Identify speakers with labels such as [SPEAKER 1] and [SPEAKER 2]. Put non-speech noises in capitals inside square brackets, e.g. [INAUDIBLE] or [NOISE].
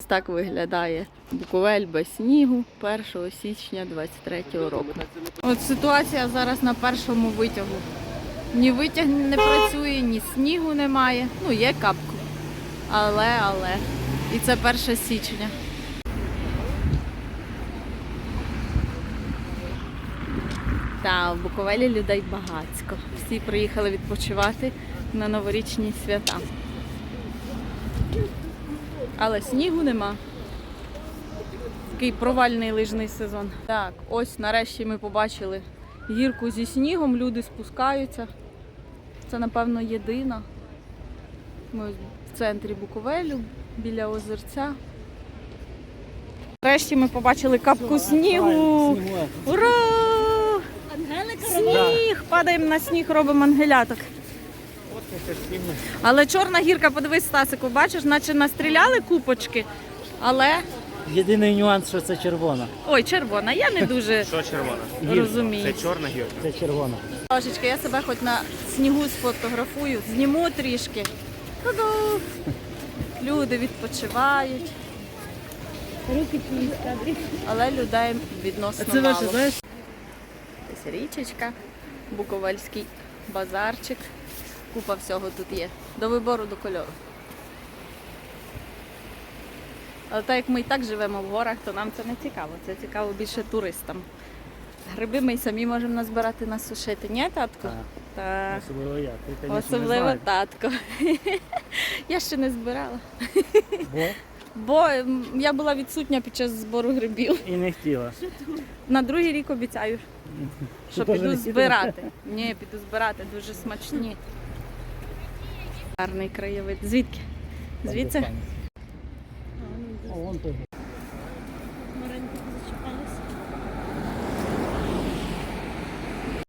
[SPEAKER 1] Ось Так виглядає Буковель без снігу 1 січня 23 року. От ситуація зараз на першому витягу. Ні витяг не працює, ні снігу немає. Ну, є капку. Але, але. І це 1 січня. Та, в Буковелі людей багацько. Всі приїхали відпочивати на новорічні свята. Але снігу нема. Такий провальний лижний сезон. Так, ось нарешті ми побачили гірку зі снігом, люди спускаються. Це, напевно, єдина. Ми в центрі Буковелю, біля озерця. Нарешті ми побачили капку снігу. Ура! Сніг! Падаємо на сніг, робимо ангеляток. Але чорна гірка, подивись, Стасику, бачиш, наче настріляли купочки, але.
[SPEAKER 2] Єдиний нюанс, що це червона.
[SPEAKER 1] Ой, червона, я не дуже
[SPEAKER 3] Що червона?
[SPEAKER 1] розумію.
[SPEAKER 3] Це чорна гірка.
[SPEAKER 2] Це червона.
[SPEAKER 1] Трошечки, я себе хоч на снігу сфотографую, зніму трішки. Та-ду! Люди відпочивають. Але людей відносно мало.
[SPEAKER 2] знаєш?
[SPEAKER 1] Ось річечка, Буковельський базарчик. Купа всього тут є. До вибору до кольору. Але так як ми і так живемо в горах, то нам це не цікаво. Це цікаво більше туристам. Гриби ми й самі можемо назбирати насушити. Ні, татку?
[SPEAKER 2] Так. Особливо я. Ти, конечно,
[SPEAKER 1] Особливо
[SPEAKER 2] знаєш.
[SPEAKER 1] татко. [LAUGHS] Я ще не збирала.
[SPEAKER 2] Бо
[SPEAKER 1] Бо я була відсутня під час збору грибів.
[SPEAKER 2] і не хотіла.
[SPEAKER 1] На другий рік обіцяю, що піду збирати. Ні, піду збирати, дуже смачні. Гарний краєвид. Звідки? Звідси?
[SPEAKER 2] О, вон той.